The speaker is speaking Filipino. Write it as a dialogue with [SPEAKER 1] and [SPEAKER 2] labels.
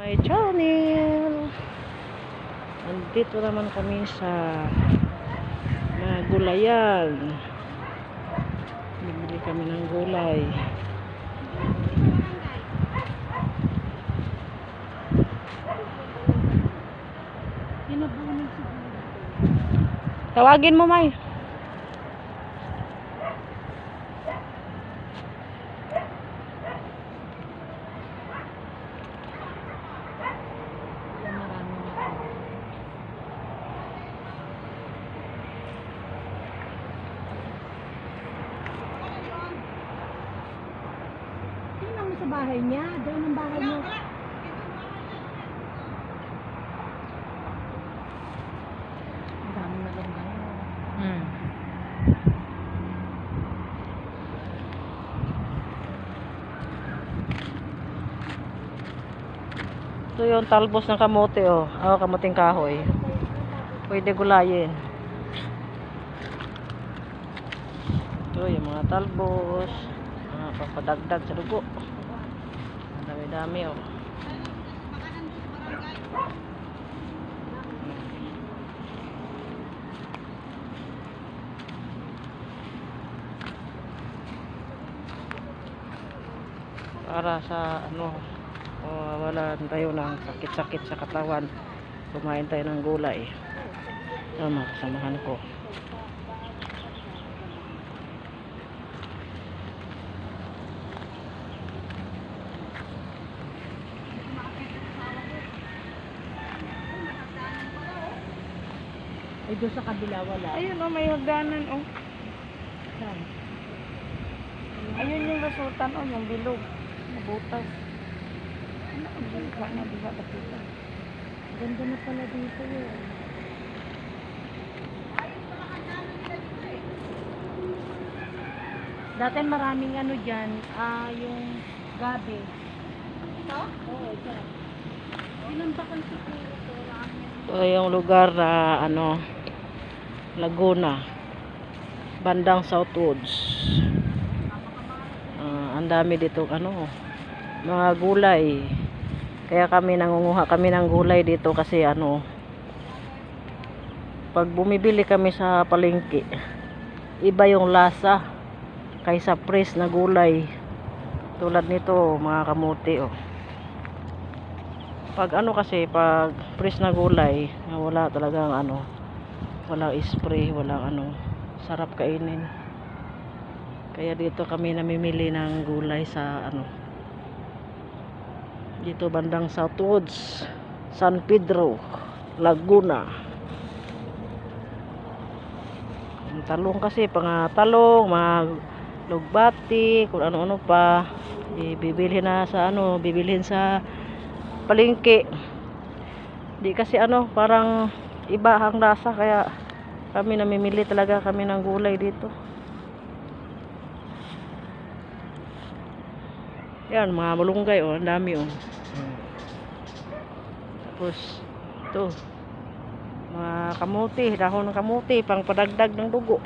[SPEAKER 1] my channel. Andito naman kami sa mga gulayan bibili kami ng gulay. Tawagin mo May
[SPEAKER 2] Bahay niya. Doon ang bahay niya. Ang dami na lang
[SPEAKER 1] hmm. ito yung talbos ng kamote oh oh kamuting kahoy pwede gulayin ito yung mga talbos mga papadagdag sa dugo ang dami oh. Para sa ano uh, wala tayo ng sakit-sakit sa katawan. Kumain tayo ng gulay. Tama kasamahan ko
[SPEAKER 2] Ay, doon sa kabila wala.
[SPEAKER 3] Ayun oh, may hagdanan oh.
[SPEAKER 2] Saan?
[SPEAKER 3] Ayun yung resultan oh, yung bilog. Nabutas. Ano ang bilog na diba bakita?
[SPEAKER 2] Ganda na pala dito yun. Dati maraming ano dyan, ah, yung gabi. Ito? Oo, ito. Pinambakan siguro ito.
[SPEAKER 1] ito yung lugar na ano Laguna bandang Southwoods Ah, ang dami dito ano mga gulay. Kaya kami nangunguha kami ng gulay dito kasi ano pag bumibili kami sa palengke iba yung lasa kaysa fresh na gulay. Tulad nito mga kamuti oh. Pag ano kasi pag fresh na gulay wala talagang ano wala spray wala ano. Sarap kainin. Kaya dito kami namimili ng gulay sa ano. Dito bandang Southwoods San Pedro Laguna. Ang talong kasi mga talong mga lugbati kung ano-ano pa. Ibibilhin na sa ano bibilhin sa palengke. Di kasi ano parang iba ang lasa kaya kami namimili talaga kami ng gulay dito. Yan mga malunggay oh ang dami oh. Tapos ito mga kamuti dahon ng kamuti pang padagdag ng dugo